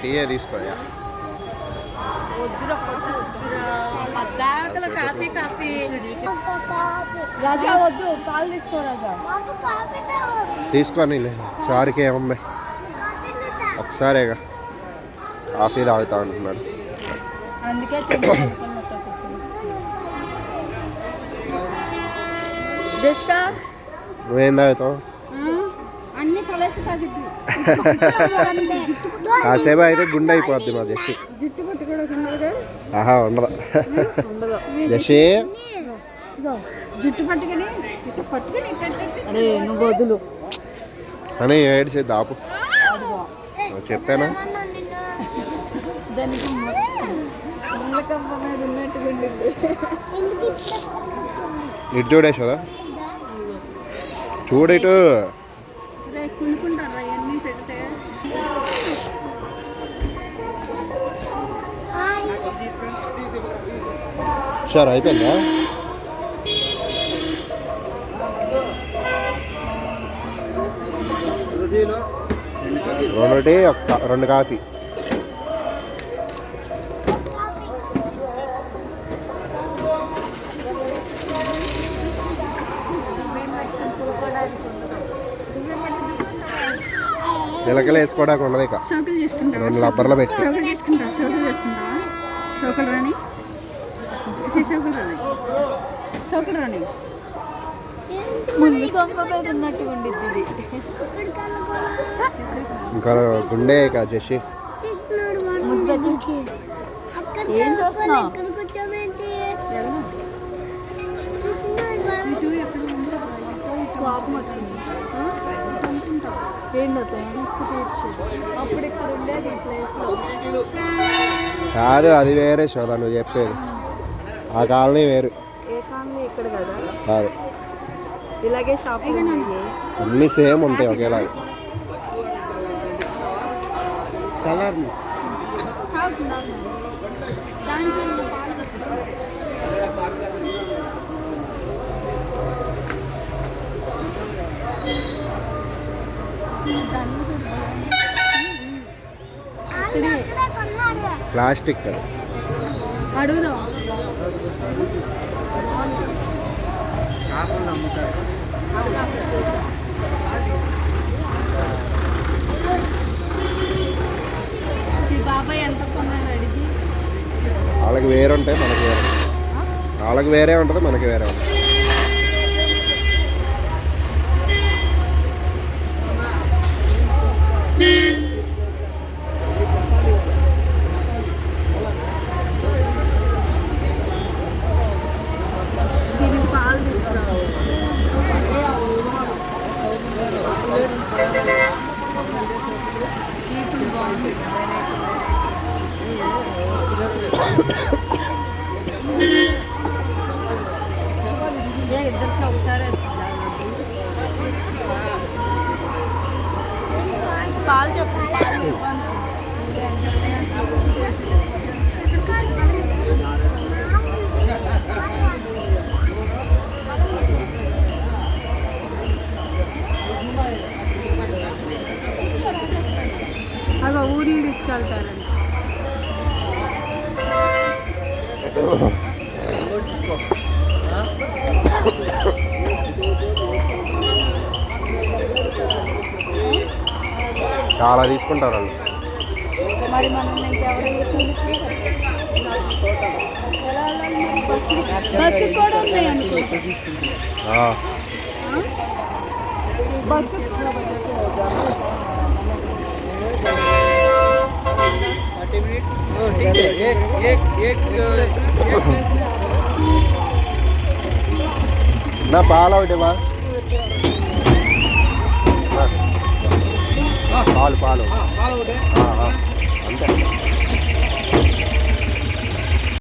టీయే తీసుకోయా తీసుకొని సారికి ఏముంది? ఒకసారేగా. కాఫీ తాగుతా అంటున్నాడు. నువ్వేం తాగుతావు? తాగిద్ది కాసేపు అయితే గుండె అయిపోద్ది మా ఉండదు ఆహా ఉండదు. ఉండదు. జస్సి ఇదో జుట్టు పట్టుకొని ఇట్లా పట్టుకొని అరే నువ్వు వదులు. అని నువ్వు చెప్పాను? ఇటు చూడేసోదా చూడు ఇటు ఇవన్నీ పెడితే? అయిపోయిందా? రెండు టీ రెండు కాఫీ. చిలకలు వేసుకోవడానికి ఉండదు ఇక. చేసుకుంటా రెండు లబ్బర్లు పెట్టి. చేసుకుంటా చేసుకుంటా రాని? రాని? రాని? ఇంకా గుండె ఇక జసి ఏం చూస్తున్నావు? కోపం వచ్చింది. కాదు అది వేరే శోధ నువ్వు చెప్పేది. ఆ కాలనీ వేరు. కదా? ఇలాగే అన్నీ సేమ్ ఉంటాయి ఒకేలాగా. చల్లారి ప్లాస్టిక్ అడుగుదాం వాళ్ళకి వేరే ఉంటాయి మనకి వేరే. వాళ్ళకి వేరే ఉంటుంది మనకి వేరే ఉంటుంది. ఇద్దరికి ఒకసారి వచ్చిందా పాలు చెప్పు పాలు ఇవ్వను. అవి ఊరికి తీసుకెళ్తారండి చాలా తీసుకుంటారు వాళ్ళు. మరి మనం ఇంకెవరైనా చూపించి బస్సు కూడా ఉన్నాయి అనుకుంటా ఆ, ఆ? బస్సు కూడా నా పాలు ఒకటి ఇవ్వా? ఆ. పాలు పాలు ఆ, ఆ. అంతే